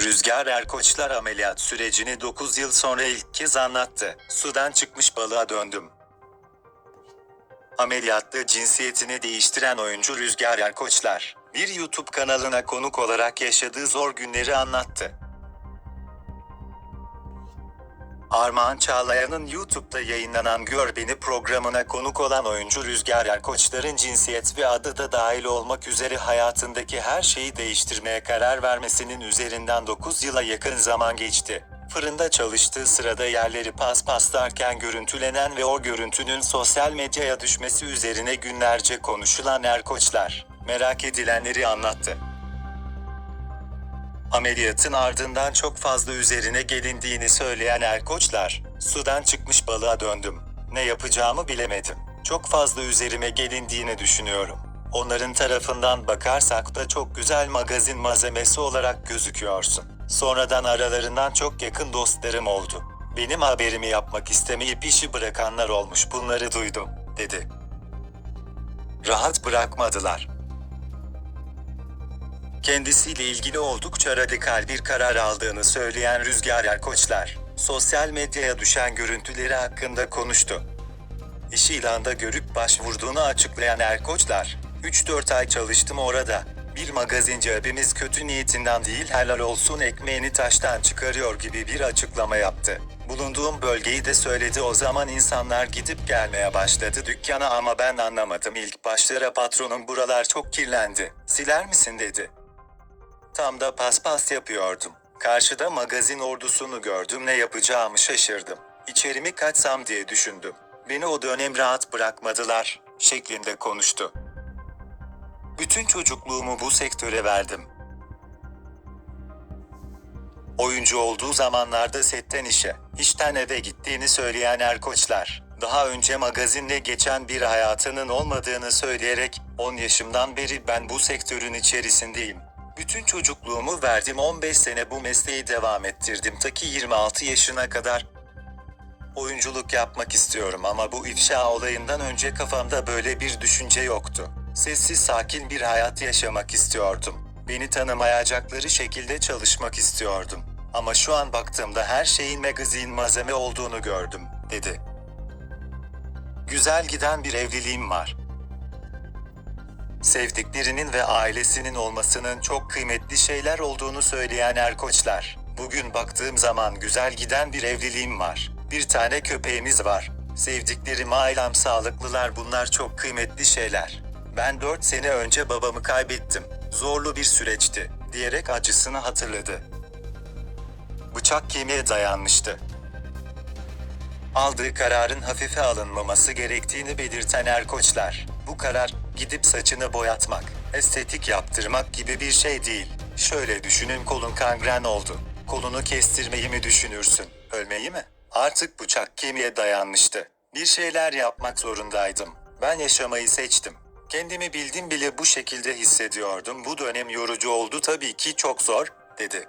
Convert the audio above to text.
Rüzgar Erkoçlar ameliyat sürecini 9 yıl sonra ilk kez anlattı. Sudan çıkmış balığa döndüm. Ameliyatta cinsiyetini değiştiren oyuncu Rüzgar Erkoçlar, bir YouTube kanalına konuk olarak yaşadığı zor günleri anlattı. Armağan Çağlayan'ın YouTube'da yayınlanan Gör Beni programına konuk olan oyuncu Rüzgar Erkoçlar'ın cinsiyet ve adı da dahil olmak üzere hayatındaki her şeyi değiştirmeye karar vermesinin üzerinden 9 yıla yakın zaman geçti. Fırında çalıştığı sırada yerleri paspaslarken görüntülenen ve o görüntünün sosyal medyaya düşmesi üzerine günlerce konuşulan Erkoçlar, merak edilenleri anlattı. Ameliyatın ardından çok fazla üzerine gelindiğini söyleyen Erkoçlar, sudan çıkmış balığa döndüm. Ne yapacağımı bilemedim. Çok fazla üzerime gelindiğini düşünüyorum. Onların tarafından bakarsak da çok güzel magazin malzemesi olarak gözüküyorsun. Sonradan aralarından çok yakın dostlarım oldu. Benim haberimi yapmak istemeyip işi bırakanlar olmuş bunları duydum, dedi. Rahat bırakmadılar. Kendisiyle ilgili oldukça radikal bir karar aldığını söyleyen Rüzgar Erkoçlar, sosyal medyaya düşen görüntüleri hakkında konuştu. İş ilanda görüp başvurduğunu açıklayan Erkoçlar, 3-4 ay çalıştım orada. Bir magazinci abimiz kötü niyetinden değil helal olsun ekmeğini taştan çıkarıyor gibi bir açıklama yaptı. Bulunduğum bölgeyi de söyledi o zaman insanlar gidip gelmeye başladı dükkana ama ben anlamadım ilk başlara patronum buralar çok kirlendi. Siler misin dedi. Tam da paspas yapıyordum. Karşıda magazin ordusunu gördüm ne yapacağımı şaşırdım. İçerimi kaçsam diye düşündüm. Beni o dönem rahat bırakmadılar şeklinde konuştu. Bütün çocukluğumu bu sektöre verdim. Oyuncu olduğu zamanlarda setten işe, işten eve gittiğini söyleyen Erkoçlar, daha önce magazinle geçen bir hayatının olmadığını söyleyerek 10 yaşımdan beri ben bu sektörün içerisindeyim. Bütün çocukluğumu verdim 15 sene bu mesleği devam ettirdim ta ki 26 yaşına kadar. Oyunculuk yapmak istiyorum ama bu ifşa olayından önce kafamda böyle bir düşünce yoktu. Sessiz sakin bir hayat yaşamak istiyordum. Beni tanımayacakları şekilde çalışmak istiyordum. Ama şu an baktığımda her şeyin magazin malzeme olduğunu gördüm, dedi. Güzel giden bir evliliğim var. Sevdiklerinin ve ailesinin olmasının çok kıymetli şeyler olduğunu söyleyen Erkoçlar. Bugün baktığım zaman güzel giden bir evliliğim var. Bir tane köpeğimiz var. Sevdiklerim ailem sağlıklılar bunlar çok kıymetli şeyler. Ben 4 sene önce babamı kaybettim. Zorlu bir süreçti, diyerek acısını hatırladı. Bıçak kemiğe dayanmıştı. Aldığı kararın hafife alınmaması gerektiğini belirten Erkoçlar, bu karar gidip saçını boyatmak, estetik yaptırmak gibi bir şey değil. Şöyle düşünün kolun kangren oldu. Kolunu kestirmeyi mi düşünürsün, ölmeyi mi? Artık bıçak kemiğe dayanmıştı. Bir şeyler yapmak zorundaydım. Ben yaşamayı seçtim. Kendimi bildim bile bu şekilde hissediyordum. Bu dönem yorucu oldu tabii ki çok zor, dedi.